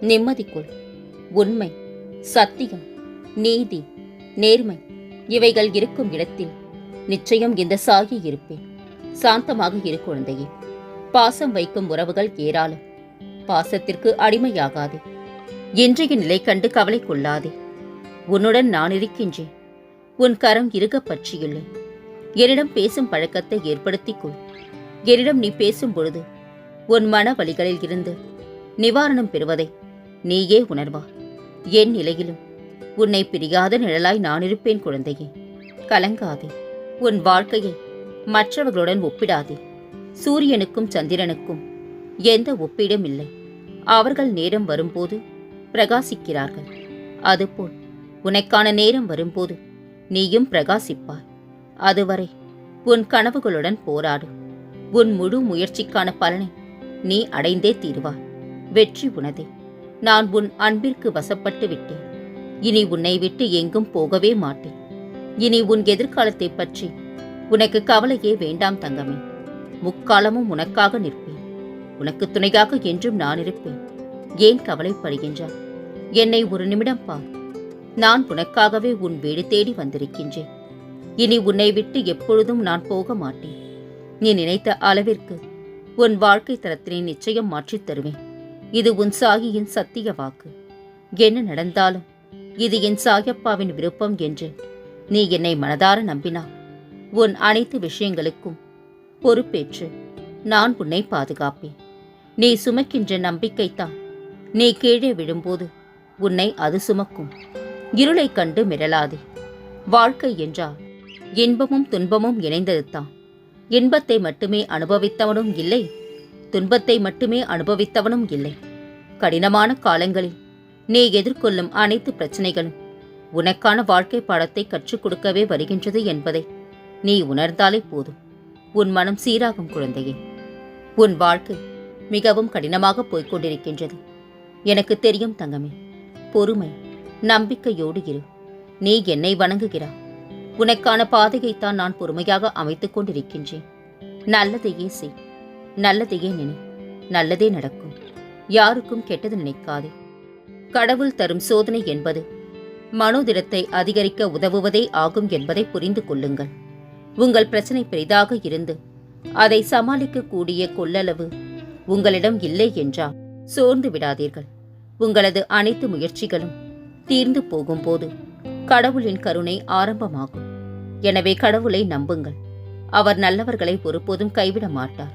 நிம்மதிக்குள் உண்மை சத்தியம் நீதி நேர்மை இவைகள் இருக்கும் இடத்தில் நிச்சயம் இந்த சாகி இருப்பேன். சாந்தமாக இரு குழந்தையே. பாசம் வைக்கும் உறவுகள் ஏராளம். பாசத்திற்கு அடிமையாகாதே. இன்றைய நிலை கண்டு கவலை கொள்ளாதே. உன்னுடன் நான் இருக்கின்றேன். உன் கரம் இருக பற்றியில்லை. என்னிடம் பேசும் பழக்கத்தை ஏற்படுத்திக்கொள் என்னிடம் நீ பேசும் பொழுது உன் மன வழிகளில் இருந்து நிவாரணம் பெறுவதை நீயே உணர்வா. என் நிலையிலும் உன்னை பிரியாத நிழலாய் நான் இருப்பேன் குழந்தையே. கலங்காதே. உன் வாழ்க்கையை மற்றவர்களுடன் ஒப்பிடாதே. சூரியனுக்கும் சந்திரனுக்கும் எந்த ஒப்பீடும் இல்லை அவர்கள் நேரம் வரும்போது பிரகாசிக்கிறார்கள். அதுபோல் உனக்கான நேரம் வரும்போது நீயும் பிரகாசிப்பாய். அதுவரை உன் கனவுகளுடன் போராடு. உன் முழு முயற்சிக்கான பலனை நீ அடைந்தே தீருவாய். வெற்றி உனதே. நான் உன் அன்பிற்கு வசப்பட்டு விட்டேன். இனி உன்னை விட்டு எங்கும் போகவே மாட்டேன். இனி உன் எதிர்காலத்தை பற்றி உனக்கு கவலையே வேண்டாம் தங்கமே. முக்காலமும் உனக்காக நிற்பேன். உனக்கு துணையாக என்றும் நான் இருப்பேன். ஏன் கவலைப்படுகின்றாய்? என்னை ஒரு நிமிடம் பார். நான் உனக்காகவே உன் வீடு தேடி வந்திருக்கின்றேன். இனி உன்னை விட்டு எப்பொழுதும் நான் போக மாட்டேன். நீ நினைத்த அளவிற்கு உன் வாழ்க்கை தரத்தினை நிச்சயம் மாற்றித் தருவேன். இது உன் சாகியின் சத்திய வாக்கு. என்ன நடந்தாலும் இது என் சாயப்பாவின் விருப்பம் என்று நீ என்னை மனதார நம்பினால் உன் அனைத்து விஷயங்களுக்கும் பொறுப்பேற்று நான் உன்னை பாதுகாப்பேன். நீ சுமக்கின்ற நம்பிக்கைத்தான் நீ கீழே விழும்போது உன்னை அது சுமக்கும். இருளைக் கண்டு மிரளாதே. வாழ்க்கை என்றால் இன்பமும் துன்பமும் இணைந்ததுதான். இன்பத்தை மட்டுமே அனுபவித்தவனும் இல்லை துன்பத்தை மட்டுமே அனுபவித்தவனும் இல்லை. கடினமான காலங்களில் நீ எதிர்கொள்ளும் அனைத்து பிரச்சனைகளும் உனக்கான வாழ்க்கை பாடத்தை கற்றுக் கொடுக்கவே வருகின்றது என்பதை நீ உணர்ந்தாலே போதும். உன் மனம் சீராகும் குழந்தையே. உன் வாழ்க்கை மிகவும் கடினமாக போய்க் கொண்டிருக்கின்றது. எனக்கு தெரியும் தங்கமே. பொறுமை நம்பிக்கையோடு இரு. நீ என்னை வணங்குகிறாய் உனக்கான பாதையைத்தான் நான் பொறுமையாக அமைத்துக் கொண்டிருக்கின்றேன். நல்லதையே செய். நல்லதையே நினை நல்லதே நடக்கும். யாருக்கும் கெட்டது நினைக்காதே. கடவுள் தரும் சோதனை என்பது மனோதிடத்தை அதிகரிக்க உதவுவதே ஆகும் என்பதை புரிந்து கொள்ளுங்கள். உங்கள் பிரச்சனை பெரிதாக இருந்து அதை சமாளிக்கக்கூடிய கொள்ளளவு உங்களிடம் இல்லை என்றால் சோர்ந்து விடாதீர்கள். உங்களது அனைத்து முயற்சிகளும் தீர்ந்து போகும்போது கடவுளின் கருணை ஆரம்பமாகும். எனவே கடவுளை நம்புங்கள். அவர் நல்லவர்களை ஒருபோதும் கைவிட மாட்டார்.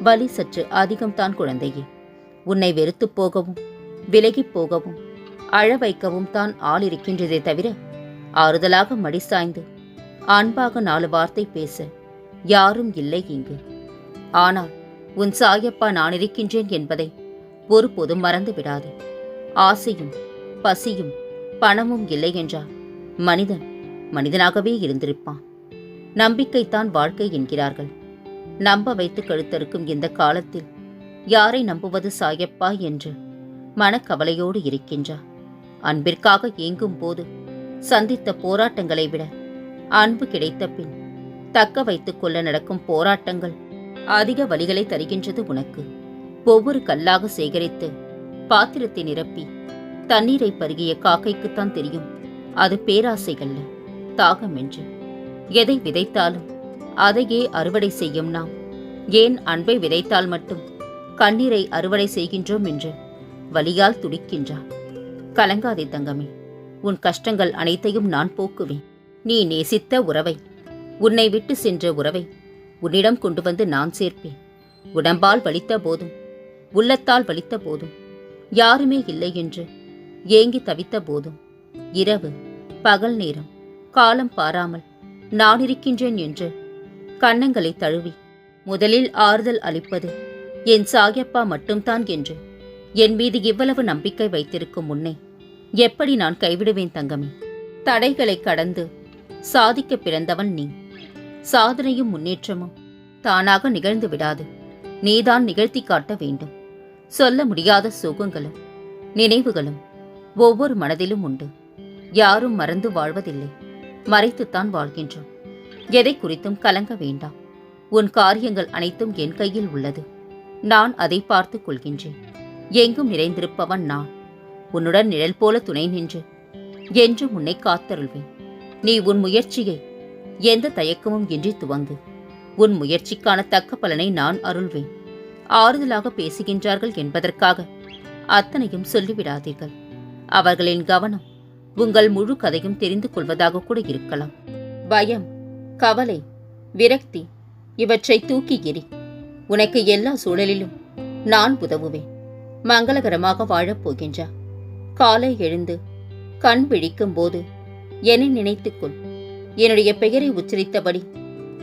வலி சற்று அதிகம்தான் குழந்தையே. உன்னை வெறுத்துப் போகவும் விலகிப் போகவும் அழ வைக்கவும் தான் ஆள் இருக்கின்றதே தவிர ஆறுதலாக மடி சாய்ந்து அன்பாக நாலு வார்த்தை பேச யாரும் இல்லை இங்கு. ஆனால் உன் சாயப்பா நான் இருக்கின்றேன் என்பதை ஒருபோதும் மறந்து விடாதே. ஆசையும் பசியும் பணமும் இல்லை என்றால் மனிதன் மனிதனாகவே இருந்திருப்பான். நம்பிக்கைத்தான் வாழ்க்கை என்கிறார்கள். நம்ப வைத்து கழுத்தறுக்கும் இந்த காலத்தில் யாரை நம்புவது சாயப்பா என்று மனக்கவலையோடு இருக்கின்றார். அன்பிற்காக ஏங்கும் போது சந்தித்த போராட்டங்களை விட அன்பு கிடைத்த பின் தக்க வைத்துக் கொள்ள நடக்கும் போராட்டங்கள் அதிக வழிகளை தருகின்றது உனக்கு. ஒவ்வொரு கல்லாக சேகரித்து பாத்திரத்தை நிரப்பி தண்ணீரை பருகிய காக்கைக்குத்தான் தெரியும். அது பேராசைகள்ல தாகம் என்று. எதை விதைத்தாலும் அதையே அறுவடை செய்யும் நாம். ஏன் அன்பை விதைத்தால் மட்டும்? கண்ணீரை அறுவடை செய்கின்றோம் என்று வலியால் துடிக்கின்றான் கலங்காதே தங்கமே உன் கஷ்டங்கள் அனைத்தையும் நான் போக்குவேன். நீ நேசித்த உறவை உன்னை விட்டு சென்ற உறவை உன்னிடம் கொண்டு வந்து நான் சேர்ப்பேன். உடம்பால் வலித்த போதும் உள்ளத்தால் வலித்த போதும் யாருமே இல்லை என்று ஏங்கி தவித்த போதும். இரவு பகல் நேரம் காலம் பாராமல் நான் இருக்கின்றேன் என்று கன்னங்களை தழுவி முதலில் ஆறுதல் அளிப்பது என் சாயப்பா மட்டும்தான் என்று. என் மீது இவ்வளவு நம்பிக்கை வைத்திருக்கும் முன்னே எப்படி நான் கைவிடுவேன் தங்கமே? தடைகளை கடந்து சாதிக்க பிறந்தவன் நீ. சாதனையும் முன்னேற்றமும் தானாக நிகழ்ந்து விடாது. நீதான் நிகழ்த்தி காட்ட வேண்டும். சொல்ல முடியாத சுகங்களும் நினைவுகளும் ஒவ்வொரு மனதிலும் உண்டு. யாரும் மறந்து வாழ்வதில்லை. மறைத்துத்தான் வாழ்கின்றோம். எதை குறித்தும் கலங்க வேண்டாம். உன் காரியங்கள் அனைத்தும் என் கையில் உள்ளது. நான் அதை பார்த்துக் கொள்கின்றேன். எங்கும் நிறைந்திருப்பவன் நான். உன்னுடன் நிழல் போல துணை நின்று என்று உன்னை காத்தருள்வேன். நீ உன் முயற்சியை எந்த தயக்கமும் இன்றி துவங்கு. உன் முயற்சிக்கான தக்க பலனை நான் அருள்வேன். ஆறுதலாக பேசுகின்றார்கள் என்பதற்காக அத்தனையும் சொல்லிவிடாதீர்கள். அவர்களின் கவனம் உங்கள் முழு கதையும் தெரிந்து கொள்வதாக கூட இருக்கலாம். பயம் கவலை விரக்தி இவற்றை தூக்கி எறி உனக்கு எல்லா சூழலிலும் நான் உதவுவேன். மங்களகரமாக வாழப் போகின்றா. காலை எழுந்து கண் விழிக்கும் போது என்னை நினைத்துக்கொள் என்னுடைய பெயரை உச்சரித்தபடி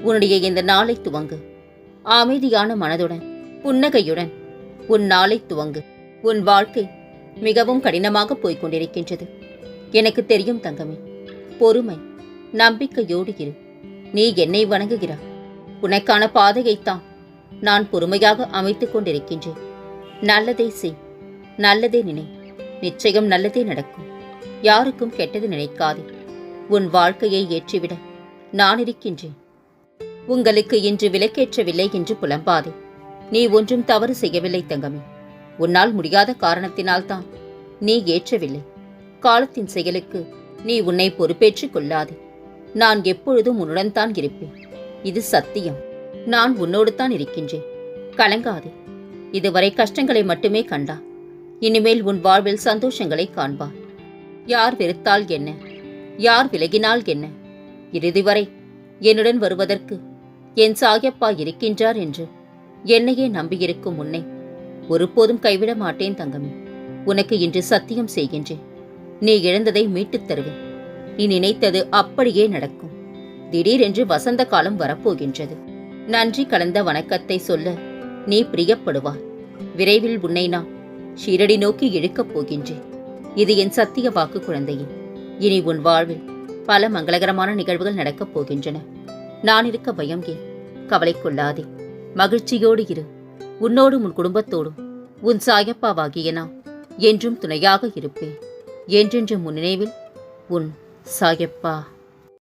உன்னுடைய இந்த நாளை துவங்கு. அமைதியான மனதுடன் புன்னகையுடன் உன் நாளை துவங்கு. உன் வாழ்க்கை மிகவும் கடினமாக போய்க் கொண்டிருக்கின்றது. எனக்கு தெரியும் தங்கமே பொறுமை நம்பிக்கையோடு இரு. நீ என்னை வணங்குகிறாய் உனக்கான பாதையைத்தான் நான் பொறுமையாக அமைத்துக் கொண்டிருக்கின்றேன். நல்லதே செய் நல்லதே நினை. நிச்சயம் நல்லதே நடக்கும். யாருக்கும் கெட்டது நினைக்காதே. உன் வாழ்க்கையை ஏற்றிவிட நான் இருக்கின்றேன். உங்களுக்கு இன்று விலக்கேற்றவில்லை என்று புலம்பாதே. நீ ஒன்றும் தவறு செய்யவில்லை தங்கமே. உன்னால் முடியாத காரணத்தினால்தான் நீ ஏற்றவில்லை. காலத்தின் செயலுக்கு நீ உன்னை பொறுப்பேற்றுக் கொள்ளாதே. நான் எப்பொழுதும் உன்னுடன் தான் இருப்பேன். இது சத்தியம். நான் உன்னோடு தான் இருக்கின்றேன். கலங்காதே. இதுவரை கஷ்டங்களை மட்டுமே கண்டா. இனிமேல் உன் வாழ்வில் சந்தோஷங்களை காண்பார் யார் வெறுத்தால் என்ன? யார் விலகினால் என்ன? இறுதி வரை என்னுடன் வருவதற்கு என் சாயப்பா இருக்கின்றார் என்று என்னையே நம்பியிருக்கும் உன்னை ஒருபோதும் கைவிட மாட்டேன் தங்கமே. உனக்கு இன்று சத்தியம் செய்கின்றேன். நீ இழந்ததை மீட்டுத் தருவேன். நீ நினைத்தது அப்படியே நடக்கும். திடீரென்று வசந்த காலம் வரப்போகின்றது. நன்றி கலந்த வணக்கத்தை சொல்ல நீ பிரியப்படுவாய். விரைவில் உன்னை நான் ஷீரடி நோக்கி இழுக்கப் போகின்றேன். இது என் சத்திய வாக்கு குழந்தையே. இனி உன் வாழ்வில் பல மங்களகரமான நிகழ்வுகள் நடக்கப் போகின்றன. நான் இருக்க பயம் ஏன்? கவலை கொள்ளாதே. மகிழ்ச்சியோடு இரு. உன்னோடும் உன் குடும்பத்தோடும். உன் சாயப்பாவாகிய நான் என்றும் துணையாக இருப்பேன். என்றென்றும் உன் நினைவில் உன் சாயப்பா